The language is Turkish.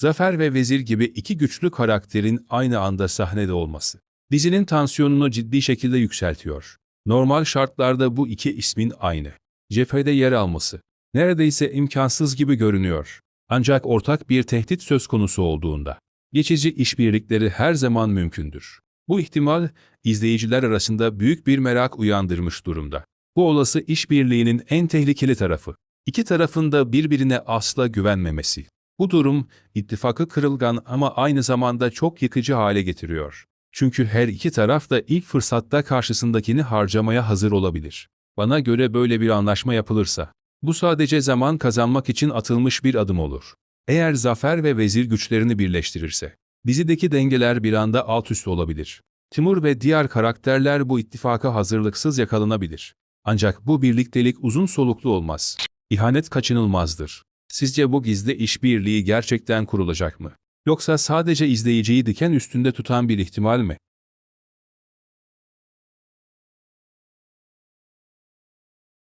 Zafer ve Vezir gibi iki güçlü karakterin aynı anda sahnede olması. Dizinin tansiyonunu ciddi şekilde yükseltiyor. Normal şartlarda bu iki ismin aynı. Cephede yer alması. Neredeyse imkansız gibi görünüyor. Ancak ortak bir tehdit söz konusu olduğunda. Geçici işbirlikleri her zaman mümkündür. Bu ihtimal, izleyiciler arasında büyük bir merak uyandırmış durumda. Bu olası işbirliğinin en tehlikeli tarafı. İki tarafın da birbirine asla güvenmemesi. Bu durum, ittifakı kırılgan ama aynı zamanda çok yıkıcı hale getiriyor. Çünkü her iki taraf da ilk fırsatta karşısındakini harcamaya hazır olabilir. Bana göre böyle bir anlaşma yapılırsa, bu sadece zaman kazanmak için atılmış bir adım olur. Eğer zafer ve vezir güçlerini birleştirirse, dizideki dengeler bir anda alt üst olabilir. Timur ve diğer karakterler bu ittifaka hazırlıksız yakalanabilir. Ancak bu birliktelik uzun soluklu olmaz. İhanet kaçınılmazdır. Sizce bu gizli işbirliği gerçekten kurulacak mı? Yoksa sadece izleyiciyi diken üstünde tutan bir ihtimal mi?